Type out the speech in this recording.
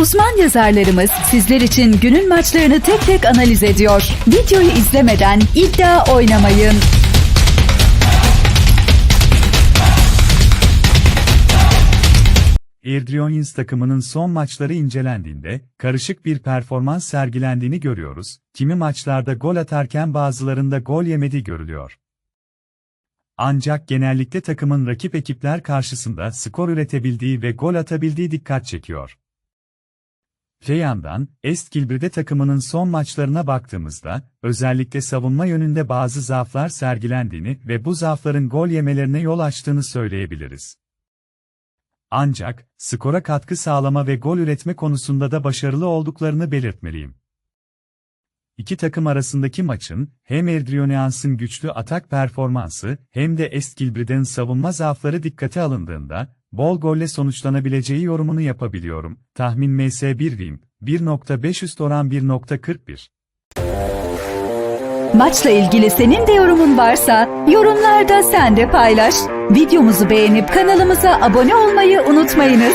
Uzman yazarlarımız sizler için günün maçlarını tek tek analiz ediyor. Videoyu izlemeden iddia oynamayın. Erdrionis takımının son maçları incelendiğinde, karışık bir performans sergilendiğini görüyoruz, kimi maçlarda gol atarken bazılarında gol yemediği görülüyor. Ancak genellikle takımın rakip ekipler karşısında skor üretebildiği ve gol atabildiği dikkat çekiyor. Öte yandan, Estkilbir'de takımının son maçlarına baktığımızda, özellikle savunma yönünde bazı zaaflar sergilendiğini ve bu zaafların gol yemelerine yol açtığını söyleyebiliriz. Ancak, skora katkı sağlama ve gol üretme konusunda da başarılı olduklarını belirtmeliyim. İki takım arasındaki maçın, hem Erdrioneans'ın güçlü atak performansı, hem de Estkilbri'den savunma zaafları dikkate alındığında, bol golle sonuçlanabileceği yorumunu yapabiliyorum. Tahmin MS1 Win, 1.5 üst oran 1.41. Maçla ilgili senin de yorumun varsa yorumlarda sen de paylaş. Videomuzu beğenip kanalımıza abone olmayı unutmayınız.